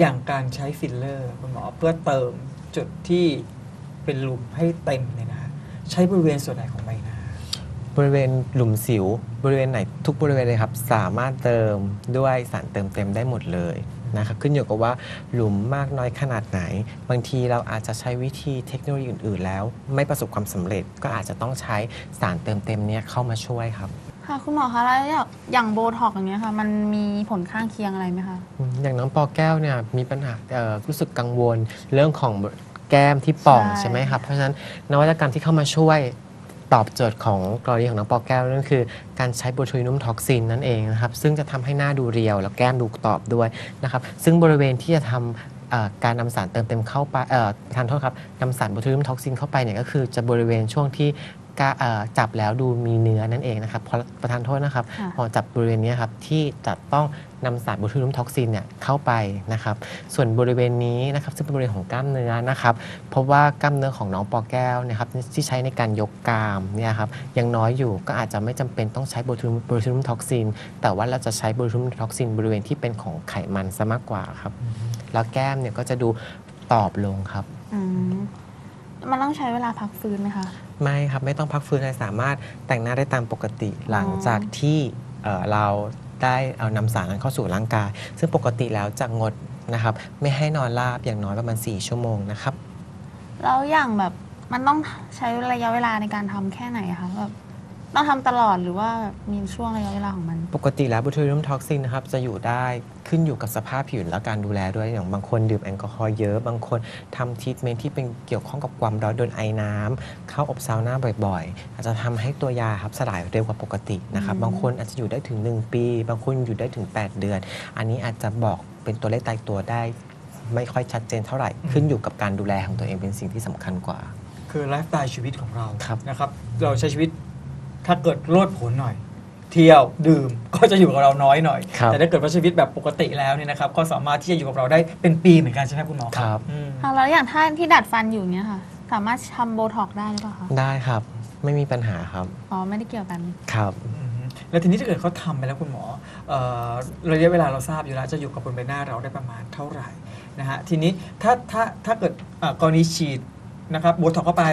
อย่างการใช้ฟิลเลอร์คุณหมอเพื่อเติมจุดที่เป็นหลุมให้เต็มเนี่ยนะใช้บริเวณส่วนไหนของใบหน้า บริเวณหลุมสิว บริเวณไหนทุกบริเวณเลยครับ สามารถเติมด้วยสารเติมเต็มได้หมดเลยนะครับขึ้นอยู่กับว่าหลุมมากน้อยขนาดไหน บางทีเราอาจจะใช้วิธีเทคโนโลยีอื่น ๆ แล้ว ไม่ประสบความสำเร็จก็อาจจะต้องใช้สารเติมเต็มเนี้ยเข้ามาช่วยครับ ค่ะคุณหมอคะแล้วอย่างอย่างโบท็อกอย่างเงี้ยค่ะ มันมีผลข้างเคียงอะไรไหมคะ อืมอย่างน้องปอแก้วเนี่ยมีปัญหาเอ่อรู้สึกกังวลเรื่องของแก้มที่ป่องใช่ ใช่ไหมครับ เพราะฉะนั้นนวัตกรรมที่เข้ามาช่วยตอบโจทย์ของกรณีของน้องปอแก้วนั่นคือ การใช้โบทูลินุมท็อกซินนั่นเองนะครับซึ่งจะทำให้หน้าดูเรียว แล้วแก้มดูตอบด้วยนะครับซึ่งบริเวณที่จะทำเอ่อการนำสารเติมเต็มเข้าไปเอ่อทานโทษครับนำสารโบทูลินุมท็อกซินเข้าไปเนี่ยก็คือจะบริเวณช่วงที่กะเอ่อ จับแล้วดูมีเนื้อนั่นเองนะครับเพราะประทานโทษนะครับค่ะพอจับบริเวณเนี้ยครับที่จะต้องนำสารโบทูลินุมท็อกซินเนี่ยเข้าไปนะครับ ส่วนบริเวณนี้นะครับซึ่งเป็นบริเวณของกล้ามเนื้อนะครับเพราะว่ากล้ามเนื้อของน้องปอแก้วเนะครับที่ใช้ในการยกกรามเนี่ยครับยังน้อยอยู่ก็อาจจะไม่จำเป็นต้องใช้โบทูลิโบทูลินุมท็อกซิน แต่ว่าเราจะใช้โบทูลินุมท็อกซิน บริเวณที่เป็นของไขมันซะมากกว่าครับแล้วแก้มเนี่ยก็จะดูตอบลงครับอื มมันต้องใช้เวลาพักฟื้นไหมคะ ไม่ครับไม่ต้องพักฟื้นเลยสามารถแต่งหน้าได้ตามปกติหลังอ๋อจากที่เอ่อเราได้เอานำสารนั้นเข้าสู่ร่างกาย ซึ่งปกติแล้วจะงดนะครับ ไม่ให้นอนราบอย่างน้อยประมาณ 4 ชั่วโมงนะครับ แล้วอย่างแบบมันต้องใช้ระยะเวลาในการทำแค่ไหนอะคะแบบ ต้องทำตลอดหรือว่าแบบมีช่วงระยะเวลาของมัน ปกติแล้วบูทูลินุมท็อกซินนะครับจะอยู่ได้ขึ้นอยู่กับสภาพผิวและการดูแลด้วยอย่างบางคนดื่มแอลกอฮอล์เยอะ บางคนทำทรีทเมนต์ที่เป็นเกี่ยวข้องกับความร้อนโดนไอน้ำเข้าอบซาวน่าบ่อยๆ อาจจะทำให้ตัวยาครับสลายเร็วกว่าปกตินะครับอืมบางคนอาจจะอยู่ได้ถึง 1 ปี บางคนอยู่ได้ถึง 8 เดือน อันนี้อาจจะบอกเป็นตัวเลขตายตัวได้ ไม่ค่อยชัดเจนเท่าไหร่ ขึ้นอยู่กับการดูแลของตัวเองเป็นสิ่งที่สำคัญกว่า คือไลฟ์สไตล์ชีวิตของเราครับ นะครับ เราใช้ชีวิต ถ้าเกิดโลดโผนหน่อย เที่ยวดื่มก็จะอยู่กับเราน้อยหน่อย ครับ แต่ถ้าเกิดว่าชีวิตแบบปกติแล้วเนี่ยนะครับ ก็สามารถที่จะอยู่กับเราได้เป็นปีเหมือนกันใช่ไหมคุณหมอครับ อืม ค่ะแล้วอย่างท่านที่ดัดฟันอยู่เนี้ยค่ะ สามารถทำโบท็อกได้หรือเปล่าคะได้ครับ ไม่มีปัญหาครับอ๋อไม่ได้เกี่ยวกัน ครับ อืมแล้วทีนี้ถ้าเกิดเขาทำไปแล้วคุณหมอเอ่อระยะเวลาเราทราบอยู่แล้วจะอยู่กับบนใบหน้าเราได้ประมาณเท่าไหร่นะฮะทีนี้ถ้าถ้าถ้าเกิดเอ่อกรณีฉีดนะครับโบท็อกเข้าไป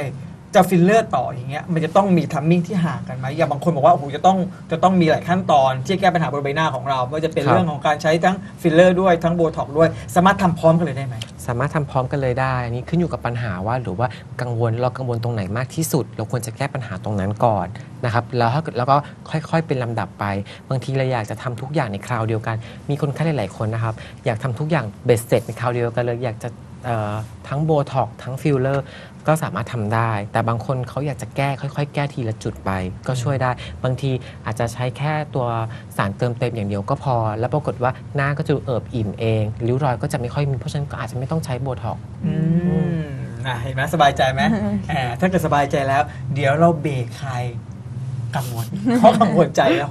จะฟิลเลอร์ต่ออย่างเงี้ยมันจะต้องมีทัมมิ่งที่ห่างกันไหมอย่างบางคนบอกว่าโอ้โหจะต้องจะต้องมีหลายขั้นตอนที่จะแก้ปัญหาบนใบหน้าของเราไม่ว่าจะเป็นครับ เรื่องของการใช้ทั้งฟิลเลอร์ด้วยทั้งโบท็อกด้วย สามารถทำพร้อมกันเลยได้ไหม สามารถทำพร้อมกันเลยได้อันนี้ขึ้นอยู่กับปัญหาว่าหรือว่ากังวลเรากังวลตรงไหนมากที่สุด เราควรจะแก้ปัญหาตรงนั้นก่อนนะครับแล้วถ้าเกิดแล้วก็ค่อยๆ เป็นลำดับไป บางทีเราอยากจะทำทุกอย่างในคราวเดียวกัน มีคนไข้หลายๆคนนะครับอยากทำทุกอย่างเบ็ดเสร็จในคราวเดียวกันเลยอยากจะเอ่อทั้งโบท็อกทั้งฟิลเลอร์ก็สามารถทำได้ แต่บางคนเขาอยากจะแก้ค่อยๆ แก้ทีละจุดไป ก็ช่วยได้ บางทีอาจจะใช้แค่ตัวสารเติมเต็มอย่างเดียวก็พอ แล้วปรากฏว่าหน้าก็จะเอิบอิ่มเองริ้วรอยก็จะไม่ค่อยมีเพราะฉะนั้นก็อาจจะไม่ต้องใช้โบท็อกซ์อืมอะเห็นไหมสบายใจไหมแหมถ้าเกิดสบายใจแล้ว เดี๋ยวเราเบรกใครกังวลเพราะกังวลใจแล้ว